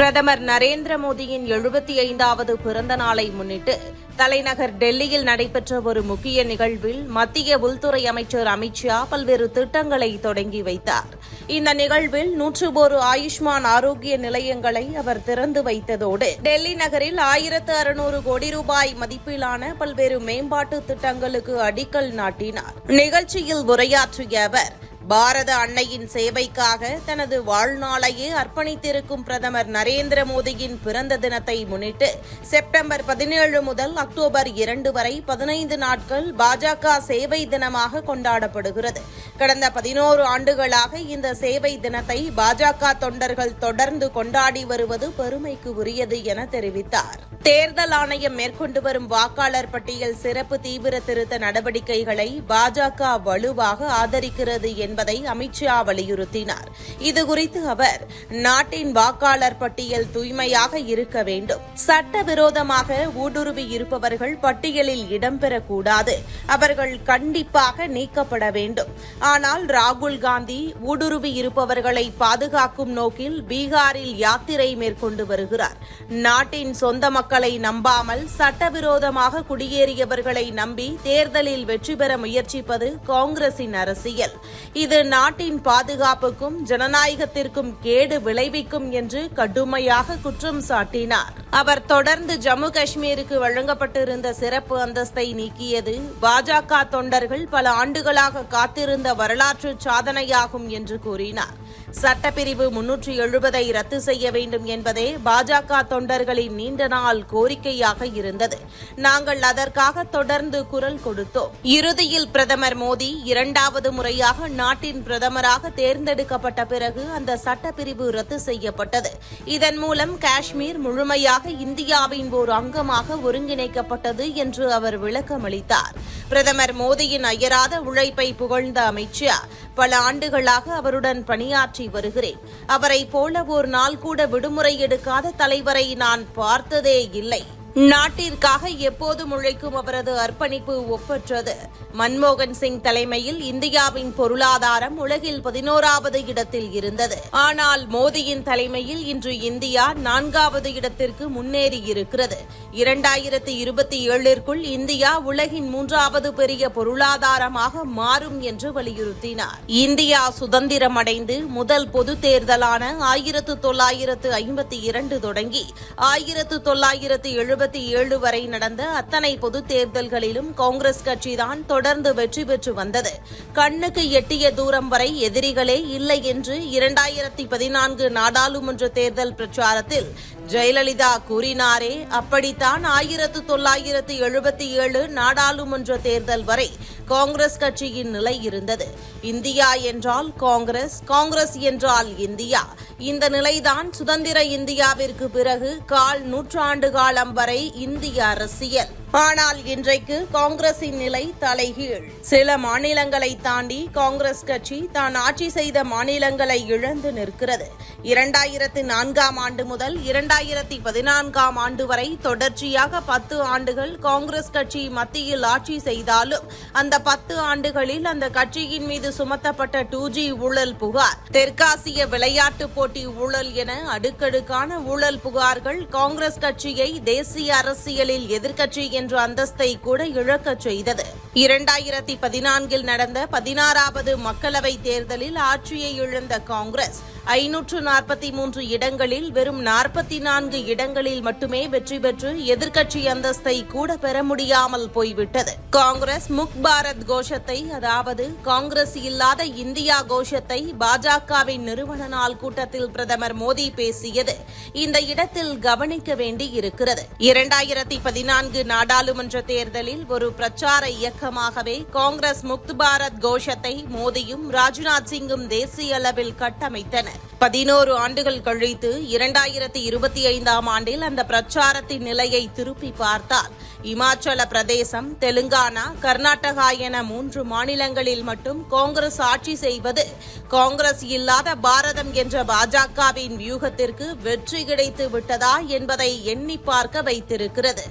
பிரதமர் நரேந்திர மோடியின் எழுபத்தி ஐந்தாவது பிறந்த நாளை முன்னிட்டு தலைநகர் டெல்லியில் நடைபெற்ற ஒரு முக்கிய நிகழ்வில் மத்திய உள்துறை அமைச்சர் அமித்ஷா பல்வேறு திட்டங்களை தொடங்கி வைத்தார். இந்த நிகழ்வில் நூற்று ஒரு ஆயுஷ்மான் ஆரோக்கிய நிலையங்களை அவர் திறந்து வைத்ததோடு டெல்லி நகரில் ஆயிரத்து அறுநூறு கோடி ரூபாய் மதிப்பிலான பல்வேறு மேம்பாட்டு திட்டங்களுக்கு அடிக்கல் நாட்டினார். நிகழ்ச்சியில் உரையாற்றிய அவர் பாரத அன்னையின் சேவைக்காக தனது வாழ்நாளையே அர்ப்பணித்திருக்கும் பிரதமர் நரேந்திர மோடியின் பிறந்த தினத்தை முன்னிட்டு செப்டம்பர் பதினேழு முதல் அக்டோபர் இரண்டு வரை பதினைந்து நாட்கள் பாஜக சேவை தினமாக கொண்டாடப்படுகிறது. கடந்த பதினோரு ஆண்டுகளாக இந்த சேவை தினத்தை பாஜக தொண்டர்கள் தொடர்ந்து கொண்டாடி வருவது பெருமைக்கு உரியது என தெரிவித்தார். தேர்தல் ஆணையம் மேற்கொண்டு வரும் வாக்காளர் பட்டியல் சிறப்பு தீவிர திருத்த நடவடிக்கைகளை பாஜக வலுவாக ஆதரிக்கிறது என்பதை அமித்ஷா வலியுறுத்தினார். இதுகுறித்து அவர் நாட்டின் வாக்காளர் பட்டியல் தூய்மையாக இருக்க வேண்டும். சட்டவிரோதமாக ஊடுருவி இருப்பவர்கள் பட்டியலில் இடம்பெறக்கூடாது. அவர்கள் கண்டிப்பாக நீக்கப்பட வேண்டும். ஆனால் ராகுல் காந்தி ஊடுருவி இருப்பவர்களை பாதுகாக்கும் நோக்கில் பீகாரில் யாத்திரை மேற்கொண்டு வருகிறார். நாட்டின் சொந்த மக்களை நம்பாமல் சட்டவிரோதமாக குடியேறியவர்களை நம்பி தேர்தலில் வெற்றி பெற முயற்சிப்பது காங்கிரசின் அரசியல். இது நாட்டின் பாதுகாப்புக்கும் ஜனநாயகத்திற்கும் கேடு விளைவிக்கும் என்று கடுமையாக குற்றம் சாட்டினார். அவர் தொடர்ந்து ஜம்மு காஷ்மீருக்கு வழங்கப்பட்டிருந்த சிறப்பு அந்தஸ்தை நீக்கியது. பாஜக தொண்டர்கள் பல ஆண்டுகளாக காத்திருந்த வரலாற்று சாதனையாகும் என்று கூறினார். சட்டப்பிரிவு முன்னூற்றி எழுபதை ரத்து செய்ய வேண்டும் என்பதே பாஜக தொண்டர்களின் நீண்ட நாள் கோரிக்கையாக இருந்தது. நாங்கள் அதற்காக தொடர்ந்து குரல் கொடுத்தோம். இறுதியில் பிரதமர் மோடி இரண்டாவது முறையாக நாட்டின் பிரதமராக தேர்ந்தெடுக்கப்பட்ட பிறகு அந்த சட்டப்பிரிவு ரத்து செய்யப்பட்டது. இதன் மூலம் காஷ்மீர் முழுமையாக இந்தியாவின் ஓர் அங்கமாக ஒருங்கிணைக்கப்பட்டது என்று அவர் விளக்கமளித்தார். பிரதமர் மோடியின் அயராத உழைப்பை புகழ்ந்த அமித்ஷா பல ஆண்டுகளாக அவருடன் பணியாற்ற வருகிறேன். அவரை போல ஒரு நாள் கூட விடுமுறை எடுக்காத தலைவரை நான் பார்த்ததே இல்லை. நாட்டிற்காக எப்போதும் உழைக்கும் அவரது அர்ப்பணிப்பு ஒப்பற்றது. மன்மோகன் சிங் தலைமையில் இந்தியாவின் பொருளாதாரம் உலகில் பதினோராவது இடத்தில் இருந்தது. ஆனால் மோடியின் தலைமையில் இன்று இந்தியா நான்காவது இடத்திற்கு முன்னேறி இருக்கிறது. இரண்டாயிரத்தி இருபத்தி ஏழிற்குள் இந்தியா உலகின் மூன்றாவது பெரிய பொருளாதாரமாக மாறும் என்று வலியுறுத்தினார். இந்தியா சுதந்திரம் அடைந்து முதல் பொது தேர்தலான ஆயிரத்து தொள்ளாயிரத்து ஐம்பத்தி இரண்டு தொடங்கி ஆயிரத்து தொள்ளாயிரத்து இருபத்தி ஏழு வரை நடந்த அத்தனை பொது தேர்தல்களிலும் காங்கிரஸ் கட்சிதான் தொடர்ந்து வெற்றி பெற்று வந்தது. கண்ணுக்கு எட்டிய தூரம் வரை எதிரிகளே இல்லை என்று இரண்டாயிரத்தி பதினான்கு நாடாளுமன்ற தேர்தல் பிரச்சாரத்தில் ஜெயலலிதா கூறினாரே அப்படித்தான் ஆயிரத்து தொள்ளாயிரத்து எழுபத்தி ஏழு நாடாளுமன்ற தேர்தல் வரை காங்கிரஸ் கட்சியின் நிலை இருந்தது. இந்தியா என்றால் காங்கிரஸ் காங்கிரஸ் என்றால் இந்தியா. இந்த நிலைதான் சுதந்திர இந்தியாவிற்கு பிறகு கால் நூற்றாண்டு காலம் வரை இந்திய அரசியல். ஆனால் இன்றைக்கு காங்கிரசின் நிலை தலைகீழ். சில மாநிலங்களை தாண்டி காங்கிரஸ் கட்சி தான் ஆட்சி செய்த மாநிலங்களை இழந்து நிற்கிறது. இரண்டாயிரத்து நான்காம் ஆண்டு முதல் இரண்டாயிரத்தி பதினான்காம் ஆண்டு வரை தொடர்ச்சியாக பத்து ஆண்டுகள் காங்கிரஸ் கட்சி மத்தியில் ஆட்சி செய்தாலும் அந்த பத்து ஆண்டுகளில் அந்த கட்சியின் மீது சுமத்தப்பட்ட டூ ஜி ஊழல் புகார் தெற்காசிய விளையாட்டு போட்டி ஊழல் என அடுக்கடுக்கான ஊழல் புகார்கள் காங்கிரஸ் கட்சியை தேசிய அரசியலில் எதிர்க்கட்சி என்ற அந்தஸ்தை கூட இழக்கச் செய்தது. இரண்டாயிரத்தி பதினான்கில் நடந்த பதினாறாவது மக்களவைத் தேர்தலில் ஆட்சியை இழந்த காங்கிரஸ் ஐநூற்று நாற்பத்தி மூன்று இடங்களில் வெறும் நாற்பத்தி நான்கு இடங்களில் மட்டுமே வெற்றி பெற்று எதிர்க்கட்சி அந்தஸ்தை கூட பெற முடியாமல் போய்விட்டது. காங்கிரஸ் முக் பாரத் கோஷத்தை அதாவது காங்கிரஸ் இல்லாத இந்தியா கோஷத்தை பாஜகவின் நிறுவன நாள் கூட்டத்தில் பிரதமர் மோடி பேசியது. இந்த இடத்தில் கவனிக்க வேண்டி இருக்கிறது இரண்டாயிரத்தி பதினான்கு நாடாளுமன்ற தேர்தலில் ஒரு பிரச்சார இயக்கமாகவே காங்கிரஸ் முக்த் பாரத் கோஷத்தை மோடியும் ராஜ்நாத் சிங்கும் தேசிய அளவில் கட்டமைத்தனர். பதினோரு ஆண்டுகள் கழித்து இரண்டாயிரத்தி இருபத்தி ஐந்தாம் ஆண்டில் அந்த பிரச்சாரத்தின் நிலையை திருப்பி பார்த்தால் இமாச்சல பிரதேசம் தெலுங்கானா கர்நாடகா என மூன்று மாநிலங்களில் மட்டும் காங்கிரஸ் ஆட்சி செய்வது காங்கிரஸ் இல்லாத பாரதம் என்ற பாஜகவின் வியூகத்திற்கு வெற்றி கிடைத்து விட்டதா என்பதை எண்ணி பார்க்க வைத்திருக்கிறது.